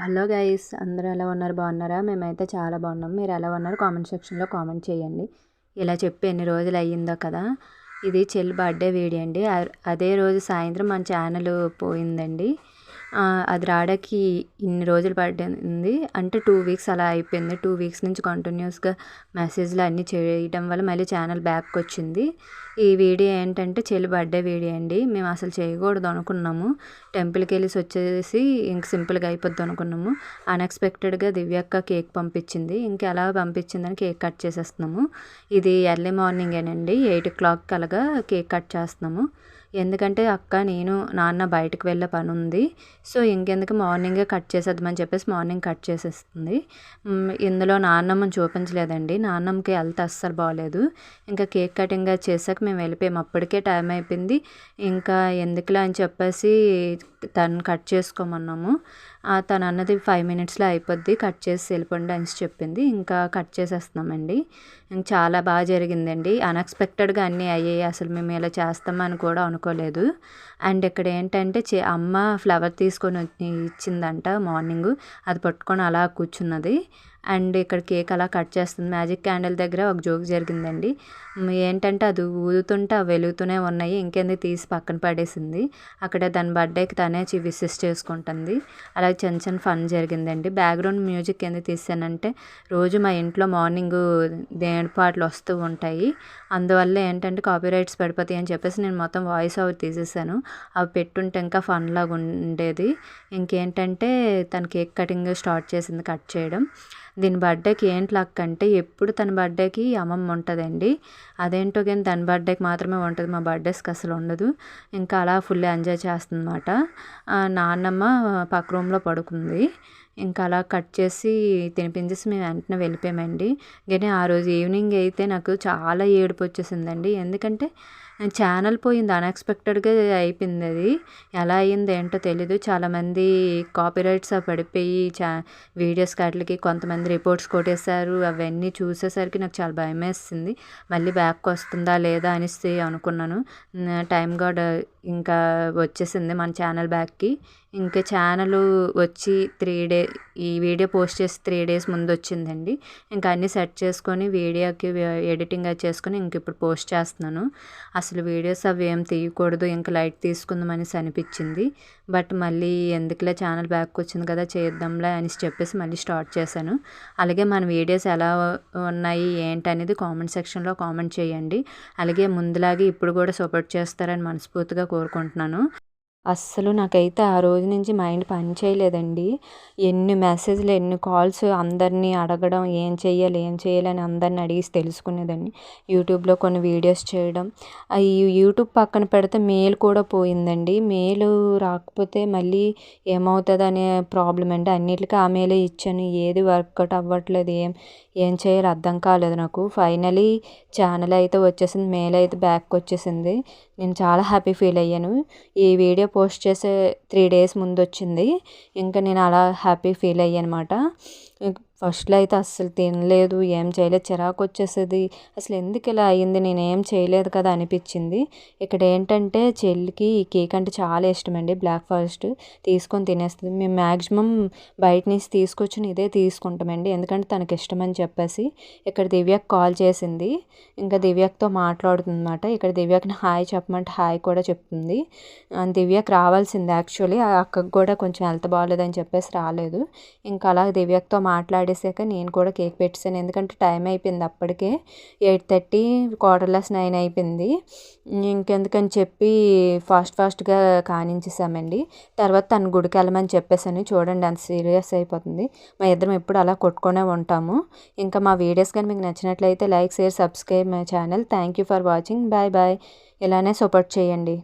Hello guys అందరూ ఎలా ఉన్నారు? బాగున్నారా? మేమైతే చాలా బాగున్నాం. మీరు ఎలా ఉన్నారు? కామెంట్ సెక్షన్లో కామెంట్ చేయండి. ఇలా చెప్పి ఎన్ని రోజులు అయ్యిందో కదా. ఇది చెల్లి బర్త్డే వీడియో అండి. అదే రోజు సాయంత్రం మన ఛానల్ పోయిందండి. అది రావడానికి ఇన్ని రోజులు పడింది. అంటే టూ వీక్స్ అలా అయిపోయింది. టూ వీక్స్ నుంచి కంటిన్యూస్గా మెసేజ్లు అన్నీ చేయడం వల్ల మళ్ళీ ఛానల్ బ్యాక్ వచ్చింది. ఈ వీడియో ఏంటంటే చెల్లి బర్త్డే వీడియో అండి. మేము అసలు చేయకూడదు అనుకున్నాము. టెంపుల్కి వెళ్ళి వచ్చేసి ఇంక సింపుల్గా అయిపోద్ది అనుకున్నాము. అన్ఎక్స్పెక్టెడ్గా దివ్యక్క కేక్ పంపించింది. ఇంక ఎలా పంపించిందని కేక్ కట్ చేసేస్తున్నాము. ఇది ఎర్లీ మార్నింగేనండి ఎయిట్ ఓ క్లాక్ అలాగా కేక్ కట్ చేస్తున్నాము. ఎందుకంటే అక్క నేను నాన్న బయటకు వెళ్ళే పని ఉంది సో ఇంకెందుకు మార్నింగే కట్ చేసేద్దామని చెప్పేసి మార్నింగ్ కట్ చేసేస్తుంది. ఇందులో నాన్నమ్మని చూపించలేదండి. నాన్నమ్మకి హెల్త్ అస్సలు బాగోలేదు ఇంకా కేక్ కటింగ్ చేసాక మేము వెళ్ళిపోయాము అప్పటికే టైం అయిపోయింది. ఇంకా ఎందుకులే అని చెప్పేసి తను కట్ చేసుకోమన్నాము. తను అన్నది ఫైవ్ మినిట్స్లో అయిపోద్ది. కట్ చేసి వెళ్ళిపోండి అని చెప్పింది. ఇంకా కట్ చేసేస్తున్నామండి. చాలా బాగా జరిగిందండి. అన్ఎక్స్పెక్టెడ్గా అన్నీ అయ్యాయి. అసలు మేము ఇలా చేస్తామని కూడా అనుకోలేదు. అండ్ ఇక్కడ ఏంటంటే చే అమ్మ ఫ్లవర్ తీసుకొని ఇచ్చిందంట మార్నింగ్. అది పట్టుకొని అలా కూర్చున్నది. అండ్ ఇక్కడ కేక్ అలా కట్ చేస్తుంది. మ్యాజిక్ క్యాండిల్ దగ్గర ఒక జోక్ జరిగిందండి. ఏంటంటే అది ఊదుతుంటే అవి వెలుగుతూనే ఉన్నాయి. ఇంకేంది తీసి పక్కన పడేసింది. అక్కడ దాని బర్త్డేకి తనే విసెస్ చేసుకుంటుంది. అలాగే చిన్న చిన్న ఫన్ జరిగిందండి. బ్యాక్గ్రౌండ్ మ్యూజిక్ ఎందుకు తీసానంటే రోజు మా ఇంట్లో మార్నింగ్ దేవుడి పాటలు వస్తూ ఉంటాయి. అందువల్ల ఏంటంటే కాపీరైట్స్ పడిపోతాయి అని చెప్పేసి నేను మొత్తం వాయిస్ ఓవర్ తీసేసాను. అవి పెట్టుంటే ఇంకా ఫన్ లాగా ఉండేది. ఇంకేంటంటే తన కేక్ కటింగ్ స్టార్ట్ చేసింది కట్ చేయడం. దీని బర్త్డేకి ఏంటి లక్ అంటే ఎప్పుడు తన బర్త్డేకి అమ్మమ్మ ఉంటుందండి. అదేంటో కానీ తన బర్త్డేకి మాత్రమే ఉంటుంది. మా బర్త్డేస్కి అసలు ఉండదు. ఇంకా అలా ఫుల్ ఎంజాయ్ చేస్తుందన్నమాట. నాన్నమ్మ పక్క రూమ్లో పడుకుంది. ఇంకా అలా కట్ చేసి తినిపించేసి మేము వెంటనే వెళ్ళిపోయామండి. కానీ ఆ రోజు ఈవినింగ్ అయితే నాకు చాలా ఏడుపు వచ్చేసిందండి. ఎందుకంటే ఛానల్ పోయింది అన్ఎక్స్పెక్టెడ్గా అయిపోయింది అది. ఎలా అయ్యింది ఏంటో తెలీదు. చాలామంది కాపీరైట్స్ పడిపోయి చా వీడియోస్ వాటికి కొంతమంది రిపోర్ట్స్ కొట్టేశారు. అవన్నీ చూసేసరికి నాకు చాలా భయం వేసింది. మళ్ళీ బ్యాక్ వస్తుందా లేదా అనేసి అనుకున్నాను. టైం గార్డ్ ఇంకా వచ్చేసింది మన ఛానల్ బ్యాక్కి ఇంకా ఛానల్ వచ్చి త్రీ డే ఈ వీడియో పోస్ట్ చేసి త్రీ డేస్ ముందు వచ్చిందండి. ఇంకా అన్నీ సెట్ చేసుకొని వీడియోకి ఎడిటింగ్ అది చేసుకొని ఇంక ఇప్పుడు పోస్ట్ చేస్తున్నాను. అసలు వీడియోస్ అవి ఏం తీయకూడదు ఇంకా లైట్ తీసుకుందామని అనిపించింది. బట్ మళ్ళీ ఎందుకులే ఛానల్ బ్యాక్ వచ్చింది కదా చేద్దాంలే అని చెప్పేసి మళ్ళీ స్టార్ట్ చేశాను. అలాగే మన వీడియోస్ ఎలా ఉన్నాయి ఏంటి అనేది కామెంట్ సెక్షన్లో కామెంట్ చేయండి. అలాగే ముందులాగే ఇప్పుడు కూడా సపోర్ట్ చేస్తారని మనస్ఫూర్తిగా కోరుకుంటున్నాను. అస్సలు నాకైతే ఆ రోజు నుంచి మైండ్ పని చేయలేదండి. ఎన్ని మెసేజ్లు ఎన్ని కాల్స్ అందరినీ అడగడం ఏం చెయ్యాలి ఏం చేయాలి అని అందరిని అడిగి తెలుసుకునేదాన్ని. యూట్యూబ్లో కొన్ని వీడియోస్ చేయడం. ఈ యూట్యూబ్ పక్కన పెడితే మెయిల్ కూడా పోయిందండి. మెయిల్ రాకపోతే మళ్ళీ ఏమవుతుంది అనే ప్రాబ్లం అండి. అన్నిటికీ ఆ మెయిలే ఇచ్చాను. ఏది వర్కౌట్ అవ్వట్లేదు ఏం ఏం చేయాలో అర్థం కాలేదు నాకు. ఫైనలీ ఛానల్ అయితే వచ్చేసింది మెయిల్ అయితే బ్యాక్ వచ్చేసింది. నేను చాలా హ్యాపీ ఫీల్ అయ్యాను. ఈ వీడియో పోస్ట్ చేసే త్రీ డేస్ ముందు వచ్చింది ఇంకా నేను అలా హ్యాపీ ఫీల్ అయ్యాను అనమాట ఫస్ట్లో అయితే అస్సలు తినలేదు ఏం చేయలేదు చిరాకు వచ్చేసేది అసలు ఎందుకు ఇలా అయ్యింది? నేను ఏం చేయలేదు కదా అనిపించింది. ఇక్కడ ఏంటంటే చెల్లికి ఈ కేక్ అంటే చాలా ఇష్టం అండి బ్లాక్ ఫారెస్ట్ తీసుకొని తినేస్తుంది. మేము మ్యాక్సిమం బయట నుంచి తీసుకొచ్చిన ఇదే తీసుకుంటామండి. ఎందుకంటే తనకి ఇష్టం అని చెప్పేసి ఇక్కడ దివ్యకు కాల్ చేసింది. ఇంకా దివ్యక్తో మాట్లాడుతుందన్నమాట. ఇక్కడ దివ్యక్ని హాయ్ చెప్పమంటే హాయ్ కూడా చెప్తుంది. దివ్యకు రావాల్సింది యాక్చువల్లీ ఆ అక్కకు కూడా కొంచెం హెల్త్ బాగాలేదని చెప్పేసి రాలేదు. ఇంకా అలా దివ్యక్తో మాట్లాడి వాడేసాక నేను కూడా కేక్ పెట్టేసాను ఎందుకంటే టైం అయిపోయింది అప్పటికే. Eight thirty quarter less nine అయిపోయింది. ఇంకెందుకని చెప్పి ఫాస్ట్ ఫాస్ట్గా కానించేసామండి. తర్వాత తను గుడికి వెళ్ళమని చెప్పేసాను చూడండి అంత సీరియస్ అయిపోతుంది. మా ఇద్దరం ఎప్పుడు అలా కొట్టుకునే ఉంటాము. ఇంకా మా వీడియోస్ కానీ మీకు నచ్చినట్లయితే like share subscribe my channel. Thank you for watching. Bye bye. ఇలానే సపోర్ట్ చేయండి.